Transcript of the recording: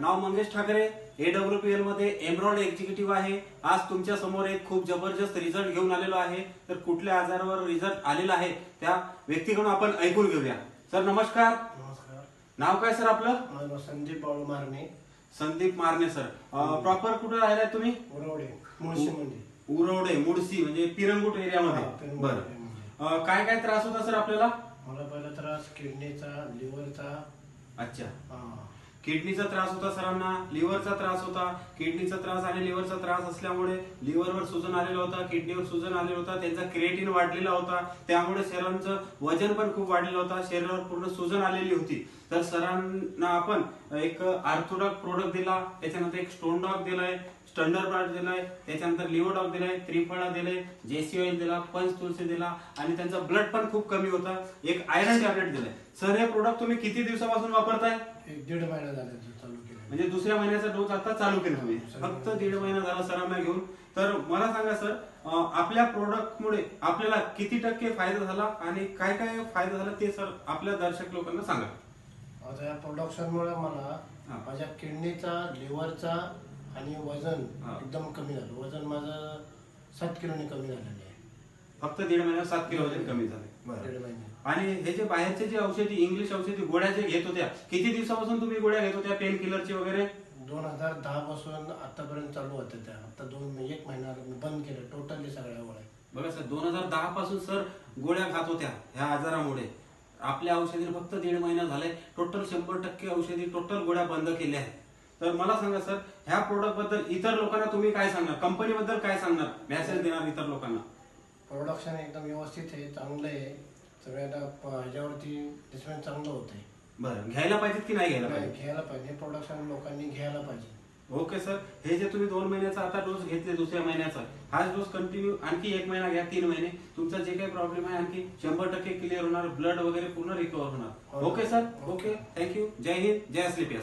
नाव मंगेश ठाकरे एडब्ल्यूपीएलमध्ये एम्ब्रॉइड एक्झिक्युटिव्ह आहे. आज तुमच्यासमोर एक खूप जबरदस्त रिझल्ट घेऊन आलेलो आहे. तर कुठल्या आजारावर रिझल्ट आलेला आहे त्या व्यक्तीकडून आपण ऐकून घेऊया. सर नमस्कार. नमस्कार. नाव काय सर आपलं? माझं नाव संदीप बाळू मारणे. संदीप मारणे सर. प्रॉपर कुठे राहिलाय तुम्ही? उरवडे मुळशी मंडी उरवडे मुडसी म्हणजे पिरंगुट हा, एरियामध्ये पिरंगुट बरं. अं, काय काय त्रास होता सर आपल्याला? मला पहिला त्रास किडनीचा लिव्हरचा. अच्छा. हा, किडनीचा त्रास होता सरांना लिव्हरचा त्रास होता. किडनीचा त्रास आणि लिव्हरचा त्रास असल्यामुळे लिव्हरवर सुजन आलेलं होता किडनीवर सुजन आलेलं होता त्यांचा क्रिएटिन वाढलेला होता. त्यामुळे सरांचं वजन पण खूप वाढलेलं होता शरीरावर पूर्ण सुजन आलेली होती. तर सरांना आपण एक आर्थोडॉक प्रोडक्ट दिला त्याच्यानंतर एक स्टोन डॉग दिलाय. स्टंडर ब्राड दिलाय त्याच्यानंतर डॉग दिलाय त्रिफळा दिलाय जेसी ऑइल दिला पंच तुलसी दिला आणि त्यांचा ब्लड पण खूप कमी होता. एक आयरन टॅबलेट दिलाय. सर हे प्रोडक्ट तुम्ही किती दिवसापासून वापरताय? एक दीड महिना झाला ते चालू केलं म्हणजे दुसऱ्या महिन्याचा डोस आता चालू केला तुम्ही. फक्त दीड महिना झाला सरांना घेऊन. तर मला सांगा सर आपल्या प्रोडक्ट मुळे आपल्याला किती टक्के फायदा झाला आणि काय काय फायदा झाला ते सर आपल्या दर्शक लोकांना सांगा. आता या प्रोडक्शनमुळे मला. माझ्या किडनीचा लिव्हरचा आणि वजन हा. एकदम कमी झालं. वजन माझं सात किलोने कमी झालेलं आहे. फक्त दीड महिन्यात सात किलो वजन कमी झाले. दीड महिने. आणि हे जे बाहेरचे जे औषधी इंग्लिश औषधी गोळ्या जे घेत होत्या किती दिवसापासून तुम्ही गोळ्या घेत होत्या पेन किलरचे वगैरे? दोन हजार दहा पासून आतापर्यंत चालू होत्या त्या. आता दोन एक महिना मी बंद केलं. टोटली सगळ्या गोळ्या. बघा सर दोन हजार दहा पासून सर गोळ्या खात होत्या ह्या आजारामुळे. आपल्या औषधी फक्त दीड महिना झालाय. टोटल शंभर टक्के औषधी टोटल गोळ्या बंद केल्या आहेत. तर मला सांगा सर ह्या प्रोडक्टबद्दल इतर लोकांना तुम्ही काय सांगणार? कंपनी बद्दल काय सांगणार? मेसेज देणार इतर लोकांना? प्रोडक्शन एकदम व्यवस्थित आहे चांगलं आहे. सगळ्यांना प- ह्याच्यावरती डिस्पेन्स चांगलं होत आहे. बरं घ्यायला पाहिजेत की नाही घ्यायला पाहिजे घ्यायला पाहिजे. प्रोडक्शन लोकांनी घ्यायला पाहिजे. ओके सर हे जे तुम्ही दोन महिन्याचा आता डोस घेतले दुसऱ्या महिन्याचा हाच डोस कंटिन्यू आणखी एक महिना घ्या तीन महिने. तुमचा जे काही प्रॉब्लेम आहे आणखी शंभर टक्के क्लिअर होणार ब्लड वगैरे पूर्ण रिकवर होणार. Okay sir okay thank you Jai Hind. Jai स्लिपियस